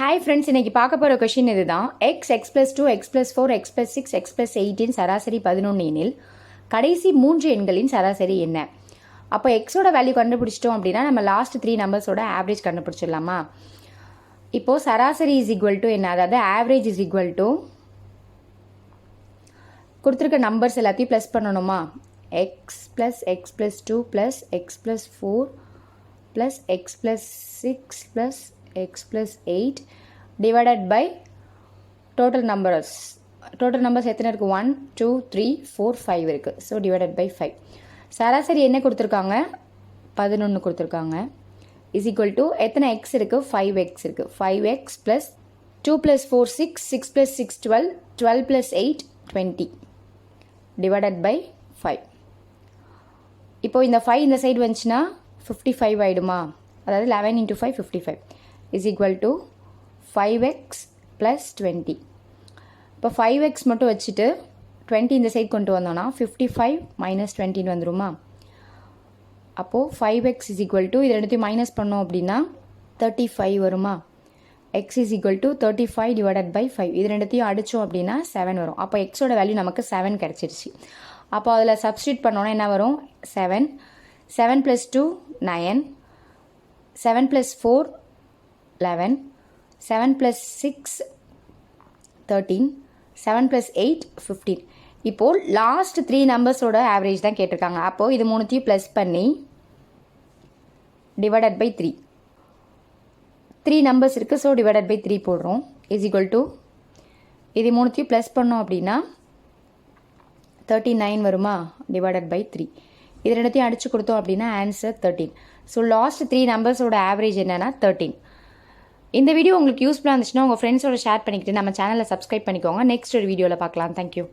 Hi friends இன்னைக்கு பார்க்க போகிற கொஷின் இதுதான். X x plus two x plus four x plus six x plus eighteen சராசரி பதினொன்று எனில் கடைசி மூன்று எண்களின் சராசரி என்ன? அப்போ எக்ஸோட வேல்யூ கண்டுபிடிச்சிட்டோம் அப்படின்னா நம்ம லாஸ்ட் த்ரீ நம்பர்ஸோட ஆவரேஜ் கண்டுபிடிச்சிடலாமா? இப்போது சராசரி இஸ் ஈக்குவல் டு என்ன? அதாவது ஆவரேஜ் இஸ் ஈக்குவல் டு கொடுத்துருக்க நம்பர்ஸ் எல்லாத்தையும் ப்ளஸ் பண்ணணுமா? X plus x plus two plus x plus four plus x plus six plus x plus eight divided by total numbers total numbers எத்தனை இருக்குது one two three four five இருக்குது so divided by five சராசரி என்ன கொடுத்துருக்காங்க? பதினொன்று கொடுத்துருக்காங்க. Is equal to எத்தனை x இருக்குது ஃபைவ் எக்ஸ் இருக்குது five x plus two plus four six six plus six twelve twelve plus eight twenty divided by five இப்போது இந்த ஃபைவ் இந்த சைடு வந்துச்சுன்னா ஃபிஃப்டி ஃபைவ் ஆகிடுமா அதாவது eleven into five fifty five is equal to five x plus twenty இப்போ five x மட்டும் வச்சுட்டு twenty இந்த சைட் கொண்டு வந்தோன்னா ஃபிஃப்டி ஃபைவ் மைனஸ் டுவெண்ட்டின்னு வந்துருமா? அப்போது five x is equal to இது ரெண்டுத்தையும் மைனஸ் பண்ணோம் அப்படின்னா தேர்ட்டி ஃபைவ் வருமா? X is equal to thirty five divided by five இது ரெண்டுத்தையும் அடித்தோம் அப்படின்னா செவன் வரும். அப்போ எக்ஸோட வேல்யூ நமக்கு செவன் கிடச்சிருச்சு. அப்போ அதில் சப்ஸ்டியூட் பண்ணோன்னா என்ன வரும்? Seven seven plus two nine seven plus four eleven seven plus six thirteen seven plus eight fifteen இப்போது லாஸ்ட் த்ரீ நம்பர்ஸோட ஆவரேஜ் தான் கேட்டிருக்காங்க. அப்போது இது மூணுத்தையும் ப்ளஸ் பண்ணி divided by three three numbers இருக்குது ஸோ டிவைடட் பை த்ரீ போடுறோம். இஸ் ஈக்குவல் டு இது மூணுத்தையும் ப்ளஸ் பண்ணோம் அப்படின்னா தேர்ட்டி நைன் வருமா? டிவைடட் பை த்ரீ இது ரெண்டுத்தையும் அடித்து கொடுத்தோம் அப்படின்னா answer thirteen so last three நம்பர்ஸோட average என்னென்னா தேர்ட்டீன் இந்த வீடியோ உங்களுக்கு யூஸ்ஃபுல்லாக இருந்துச்சுன்னா உங்கள் ஃப்ரெண்ட்ஸோட ஷேர் பண்ணிக்கிட்டு நம்ம சேனலை சப்ஸ்கிரைப் பண்ணிக்கோங்க. நெக்ஸ்ட் ஒரு வீடியோவில் பார்க்கலாம். தேங்க்யூ